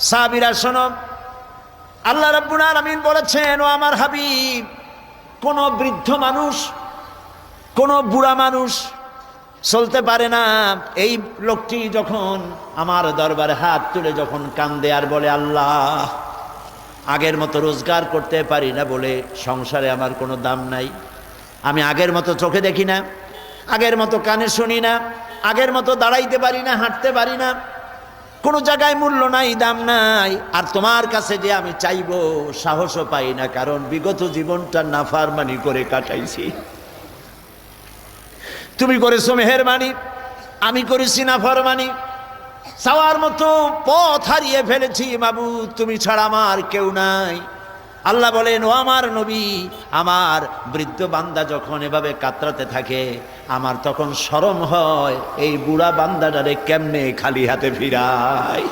সাহাবিরা, শোনো। আল্লাহ রাব্বুল আলামিন বলেছেন, ও আমার হাবিব, কোন বৃদ্ধ মানুষ, কোন বুড়া মানুষ চলতে পারে না। এই লোকটি যখন আমার দরবারে হাত তুলে যখন কান্দে আর বলে, আল্লাহ, আগের মতো রোজগার করতে পারি না বলে সংসারে আমার কোনো দাম নাই। আমি আগের মতো চোখে দেখি না, আগের মতো কানে শুনি না, আগের মতো দাঁড়াইতে পারি না, হাঁটতে পারি না কোনো জায়গায় মূল্য নাই, দাম নাই। আর তোমার কাছে যে আমি চাইব, সাহসও পাই না, কারণ বিগত জীবনটা নাফারমানি করে কাটাইছি। তুমি করেছ মেহেরবানি, আমি করেছি নাফারমানি। চাওয়ার মতো পথ হারিয়ে ফেলেছি বাবু তুমি ছাড়া আমার কেউ নাই। আল্লাহ বলেন, ও আমার নবী, আমার বৃদ্ধ বান্দা যখন এভাবে কাতরাতে থাকে, আমার তখন সরম হয়, এই বুড়া বান্দাটারে কেমনে খালি হাতে ফিরায়?